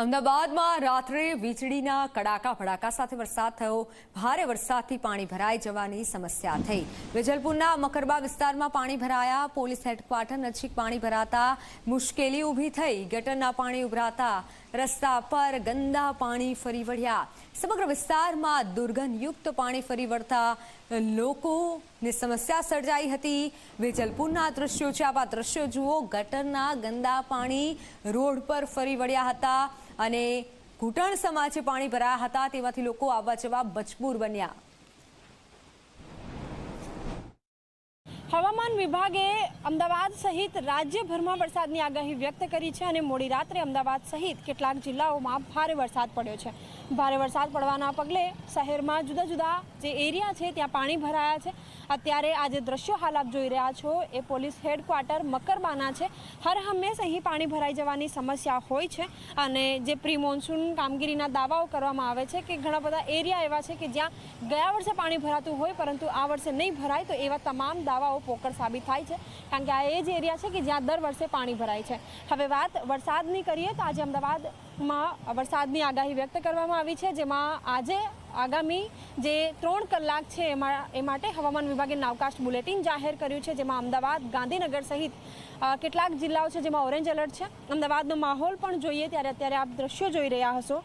અમદાવાદમાં રાત્રે વીજળીના કડાકા ભડાકા સાથે વરસાદ થયો. ભારે વરસાદથી પાણી ભરાઈ જવાની સમસ્યા થઈ. વેજલપુરના મકરબા વિસ્તારમાં પાણી ભરાયા. પોલીસ હેડક્વાર્ટર નજીક પાણી ભરાતા મુશ્કેલી ઊભી થઈ. ગટરના પાણી ઉભરાતા રસ્તા પર ગંદા પાણી ફરી વળ્યા. સમગ્ર વિસ્તારમાં દુર્ગંધયુક્ત પાણી ફરી વળતા લોકોને સમસ્યા સર્જાઈ હતી. વેજલપુરના દ્રશ્યો છે. આવા દ્રશ્યો જુઓ. ગટરના ગંદા પાણી રોડ પર ફરી વળ્યા હતા. અને ઘૂંટણ સમાજે પાણી ભરાયા હતા તેમાંથી લોકો આવવા જવા મજબૂર બન્યા. હવામાન વિભાગે અમદાવાદ સહિત રાજ્યભરમાં વરસાદની આગાહી વ્યક્ત કરી છે અને મોડી રાત્રે અમદાવાદ સહિત કેટલાક જિલ્લાઓમાં ભારે વરસાદ પડ્યો છે. ભારે વરસાદ પડવાના પગલે શહેરમાં જુદા જુદા જે એરિયા છે ત્યાં પાણી ભરાયા છે. અત્યારે આ જે દ્રશ્યો હાલ આપ જોઈ રહ્યા છો એ પોલીસ હેડક્વાર્ટર મકરબાના છે. હર હંમેશ અહીં પાણી ભરાઈ જવાની સમસ્યા હોય છે અને જે પ્રી મોન્સૂન કામગીરીના દાવાઓ કરવામાં આવે છે કે ઘણા બધા એરિયા એવા છે કે જ્યાં ગયા વર્ષે પાણી ભરાતું હોય પરંતુ આ વર્ષે નહીં ભરાય તો એવા તમામ દાવાઓ પોકળ સાબિત થાય છે. કારણ કે આ એ જ એરિયા છે કે જ્યાં દર વર્ષે પાણી ભરાય છે. હવે વાત વરસાદની કરીએ તો આજે અમદાવાદમાં વરસાદની આગાહી વ્યક્ત કરવામાં આવી છે, જેમાં આજે આગામી જે ત્રણ કલાક છે એમાં, એ માટે હવામાન વિભાગે નાવકાસ્ટ બુલેટિન જાહેર કર્યું છે, જેમાં અમદાવાદ, ગાંધીનગર સહિત કેટલાક જિલ્લાઓ છે જેમાં ઓરેન્જ એલર્ટ છે. અમદાવાદનો માહોલ પણ જોઈએ, ત્યારે અત્યારે આપ દ્રશ્યો જોઈ રહ્યા હશો.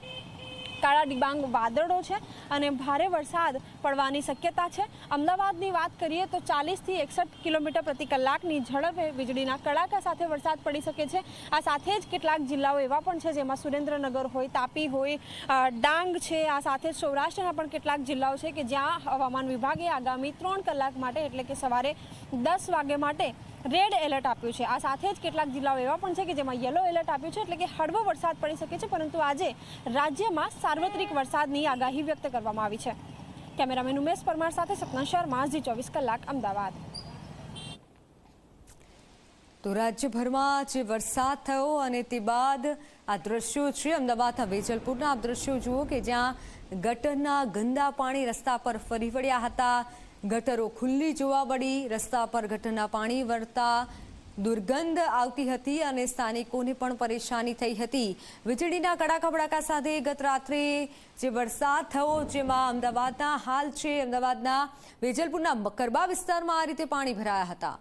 કાળા ડિબાંગ વાદળો છે અને ભારે વરસાદ પડવાની શક્યતા છે. અમદાવાદની વાત કરીએ તો ચાલીસથી એકસઠ કિલોમીટર પ્રતિ કલાકની ઝડપે વીજળીના કડાકા સાથે વરસાદ પડી શકે છે. આ સાથે જ કેટલાક જિલ્લાઓ એવા પણ છે જેમાં સુરેન્દ્રનગર હોય, તાપી હોય ડાંગ છે. આ સાથે જ સૌરાષ્ટ્રના પણ કેટલાક જિલ્લાઓ છે કે જ્યાં હવામાન વિભાગે આગામી ત્રણ કલાક માટે એટલે કે સવારે દસ વાગે માટે રેડ એલર્ટ આપ્યું છે. આ સાથે જ કેટલાક જિલ્લાઓ એવા પણ છે કે જેમાં યલો એલર્ટ આપ્યું છે એટલે કે હળવો વરસાદ પડી શકે છે, પરંતુ આજે રાજ્યમાં સાર્વત્રિક વરસાદની આગાહી વ્યક્ત કરવામાં આવી છે. કેમેરામેન ઉમેશ પરમાર સાથે સપના શર્મા, ઝી ચોવીસ કલાક, અમદાવાદ. તો રાજ્યભરમાં જે વરસાદ થયો અને તે બાદ આ દ્રશ્યો છે અમદાવાદના વેજલપુરના. આ દ્રશ્યો જુઓ કે જ્યાં ગટરના ગંદા પાણી રસ્તા પર ફરી વળ્યા હતા. ગટરો ખુલ્લી જોવા મળી. રસ્તા પર ગટરના પાણી વળતા દુર્ગંધ આવતી હતી અને સ્થાનિકોને પણ પરેશાની થઈ હતી. વીજળીના કડાકા ભડાકા સાથે ગત રાત્રે જે વરસાદ થયો, જેમાં અમદાવાદના હાલ છે, અમદાવાદના વેજલપુરના મકરબા વિસ્તારમાં આ રીતે પાણી ભરાયા હતા.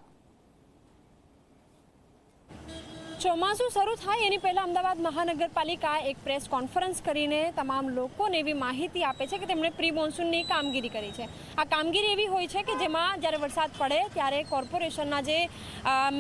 ચોમાસું શરૂ થાય, એની પહેલાં અમદાવાદ મહાનગરપાલિકા એક પ્રેસ કોન્ફરન્સ કરીને તમામ લોકોને એવી માહિતી આપે છે કે તેમણે પ્રી મોન્સૂનની કામગીરી કરી છે. આ કામગીરી એવી હોય છે કે જેમાં જ્યારે વરસાદ પડે ત્યારે કોર્પોરેશનના જે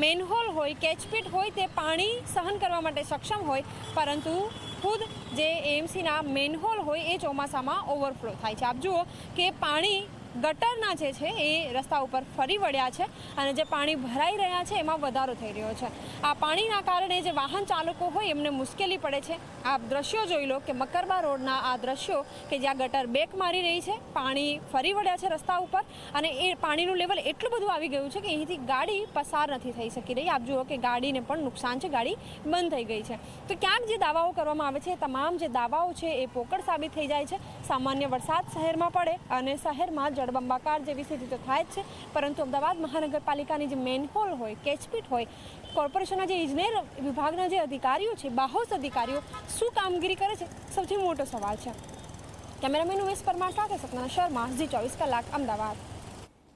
મેનહોલ હોય કેચપીટ હોય તે પાણી સહન કરવા માટે સક્ષમ હોય, પરંતુ ખુદ જે એએમસીના મેનહોલ હોય એ ચોમાસામાં ઓવરફ્લો થાય છે. આપ જુઓ કે પાણી ગટરના જે છે એ રસ્તા ઉપર ફરી વળ્યા છે અને જે પાણી ભરાઈ રહ્યા છે એમાં વધારો થઈ રહ્યો છે. આ પાણીના કારણે જે વાહન ચાલકો હોય એમને મુશ્કેલી પડે છે. આ દ્રશ્યો જોઈ લો કે મકરબા રોડના આ દ્રશ્યો કે જ્યાં ગટર બેક મારી રહી છે, પાણી ફરી વળ્યા છે રસ્તા ઉપર અને એ પાણીનું લેવલ એટલું બધું આવી ગયું છે કે અહીંથી ગાડી પસાર નથી થઈ શકી રહી. આપ જુઓ કે ગાડીને પણ નુકસાન છે, ગાડી બંધ થઈ ગઈ છે. તો ક્યાંક જે દાવાઓ કરવામાં આવે છે તમામ જે દાવાઓ છે એ પોકળ સાબિત થઈ જાય છે. સામાન્ય વરસાદ શહેરમાં પડે અને શહેરમાં જળબંબાકાર જેવી સ્થિતિ તો થાય જ છે. પરંતુ અમદાવાદ મહાનગરપાલિકાની જે મેનહોલ હોય કેચપીટ હોય કોર્પોરેશનના જે ઇજનેર વિભાગના જે અધિકારીઓ છે બાહોશ અધિકારીઓ, શું કામગીરી કરે છે? સૌથી મોટો સવાલ છે. કેમેરામેન ઉમેશ પરમાર સાથે સપના શર્મા, ઝી ચોવીસ કલાક, અમદાવાદ.